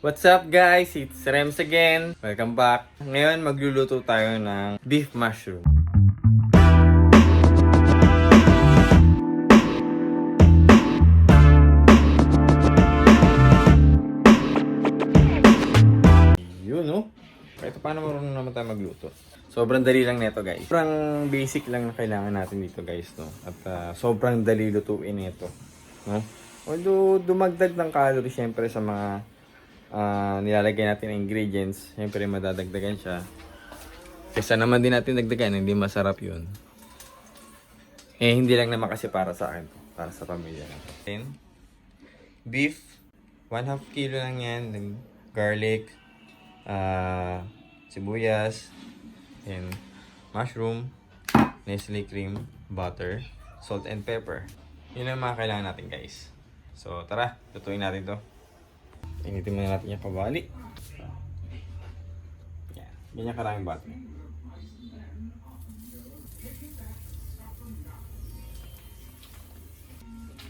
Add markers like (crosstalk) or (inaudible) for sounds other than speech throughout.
What's up guys? It's Rems again. Welcome back. Ngayon magluluto tayo ng beef mushroom. Yun no? Kahit paano marunong naman tayo magluto. Sobrang dali lang nito guys. Sobrang basic lang na kailangan natin dito guys no. At ah, sobrang dali lutuin nito. No? Although dumagdag ng calories syempre sa mga ah, nilalagay natin na ingredients, syempre madadagdagan siya. Kesa naman din natin dagdagan, hindi masarap yun. Eh, hindi lang naman kasi para sa akin. Para sa pamilya natin. Beef, 1 half kilo lang yan. Then, garlic, ah, sibuyas, and mushroom, Nestle cream, butter, salt and pepper. Yun ang mga kailangan natin guys. So, tara, lutuin natin to. Initin muna natin yung kawali. Yan. Ganyan karaming butter.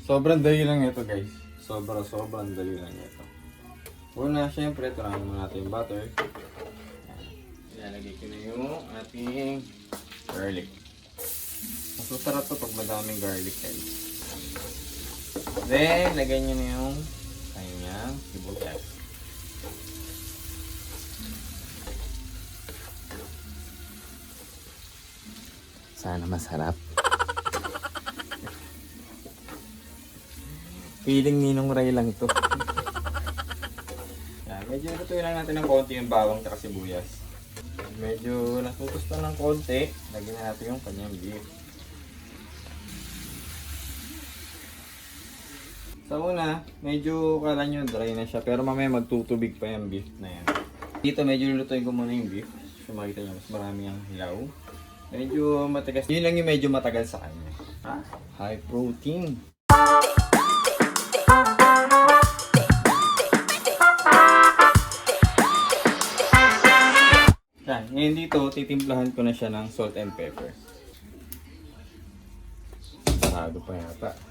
Sobrang dali lang ito guys. Sobrang sobrang dali lang ito. Una, syempre, ito muna natin yung butter. Ilalagay ko na yung ating garlic. Mas masarap to pag madaming garlic guys. Then, lagay nyo na yung kanyang sibuyas. Sana masarap. (laughs) Feeling ninong Ray lang to. (laughs) Yan, medyo lutuin lang natin ng konti yung bawang at sibuyas. Medyo natutos na ng konti. Lagyan na natin yung kanyang beef. Sa una, medyo kala nyo dry na siya. Pero mamaya magtutubig pa yung beef na yan. Dito medyo lulutuin ko muna yung beef. So makita nyo, mas marami ang hilaw. Medyo matagas. Yun lang yung medyo matagal sa kanya. High protein. Yan. Ngayon dito, titimplahan ko na siya ng salt and pepper. Sarado pa yata.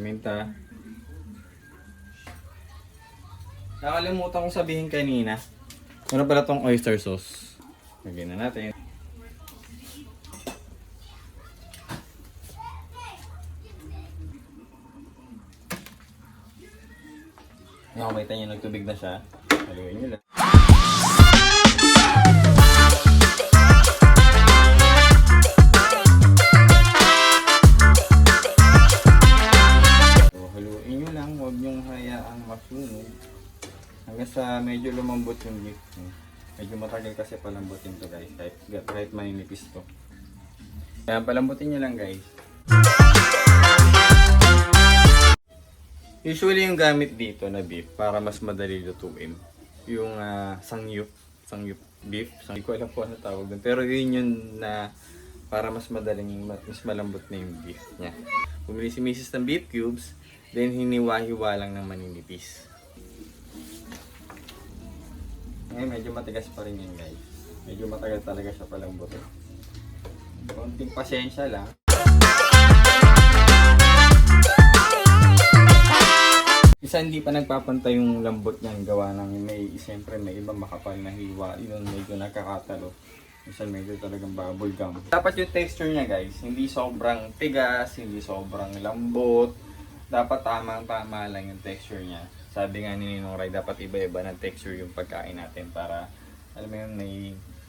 Paminta. Nakalimutan kong sabihin kanina. Meron pala tong oyster sauce. Lagyan na natin. Nakakita niyo nagtubig na siya. Haluin niyo lang. Hanggang sa medyo lumambot yung. Hmm. Medyo matagal kasi palambutin to guys. Kahit, kahit maninipis to. Kaya palambutin niyo lang guys. Usually yung gamit dito na beef para mas madali lutuin. Yung ah, sangyup, sangyup beef. Hindi ko alam po ano tawag doon. Pero yun yun na para mas madaling, mas malambot na yung beef niya. Bumili si Mrs. ng beef cubes, then hiniwa-hiwa lang ng maninipis. Ngayon medyo matigas pa rin yan guys. Medyo matagal talaga siya palambutin. Konting pasensya lang. Isa hindi pa nagpapantay yung lambot niyan gawa ng may siyempre may ibang makapal na hiwa yun medyo nakakatalo. Minsan medyo talagang bubble gum. Dapat yung texture niya guys, hindi sobrang tigas, hindi sobrang lambot. Dapat tamang-tama lang yung texture niya. Sabi nga ni Ninong Ray, dapat iba-iba ng texture yung pagkain natin para alam mo yun, may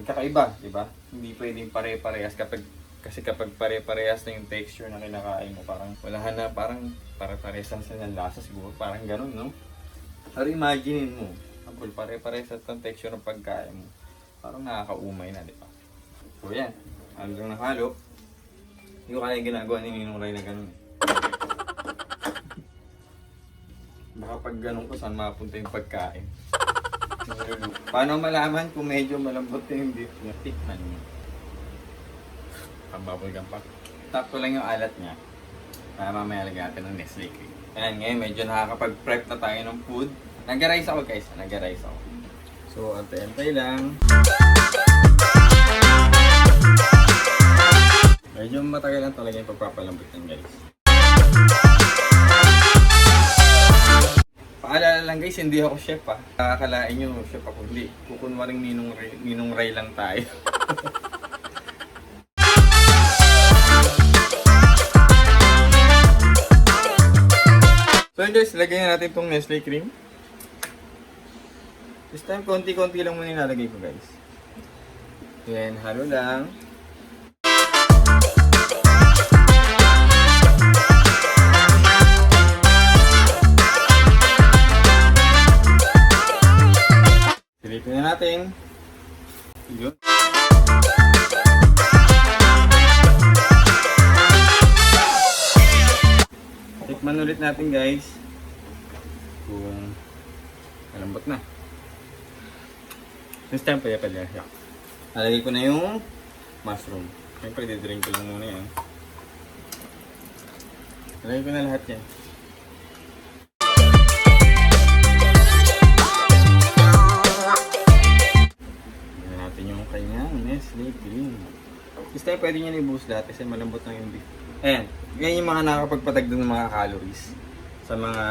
kakaiba, di ba? Hindi pwedeng pare-parehas kapag kasi kapag pare-parehas na yung texture na kinakain mo, parang wala na, parang pare-parehas na ng lasa siguro, parang ganun, no? Pero imaginein mo, kapag pare-parehas na texture ng pagkain mo, parang nakakaumay na, di ba? So yan, hanggang nahalo, hindi ko kaya ginagawa ni Ninong Ray na ganun. Baka pag ganun ko, saan mapunta yung pagkain? Paano malaman kung medyo malambot na yung beef niya? Tikman mo. Pambabol pa. Takto lang yung alat niya. Para mamaya lagyan natin ng Nestle cream. Ayan, ngayon medyo nakakapag-prep na tayo ng food. Nag-rice ako guys, nag-rice ako. So, antay-antay lang. Medyo matagal lang talaga yung pagpapalambot ng guys. Lang guys, hindi ako chef ah. Kakalain nyo, chef ako. Hindi, kukunwaring ninong ray, ninong ray lang tayo. (laughs) so guys, lagyan na natin itong Nestle cream. This time, konti-konti lang muna nilalagay ko guys. Yan, halo lang. Ulit natin guys. Kung malambot na. This time pwede pala siya. Nalagay ko na yung mushroom. Siyempre, didrain ko lang muna yan. Nalagay ko na lahat yan. Natin yung kanyang Nestle Green. This time pwede nyo i-boost lahat kasi malambot lang yung beef. Ayan, yan yung mga nakakapagpatagdag ng mga calories sa mga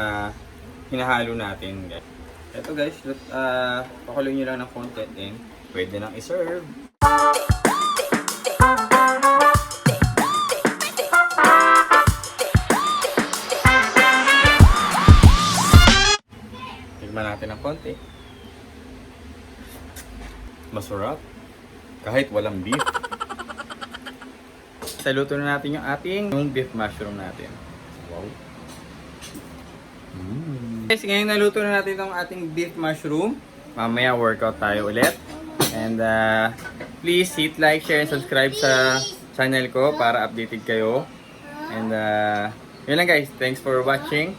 hinahalo natin. guys. Ito guys, uh, pakuloy nyo lang ng konti din. Pwede nang i-serve. Tignan natin ng konti. Masarap. Kahit walang beef. Saluto na natin yung ating yung beef mushroom natin. Wow. Mm. Guys, ngayon naluto na natin itong ating beef mushroom. Mamaya workout tayo ulit. And uh, please hit like, share, and subscribe sa channel ko para updated kayo. And uh, yun lang guys. Thanks for watching.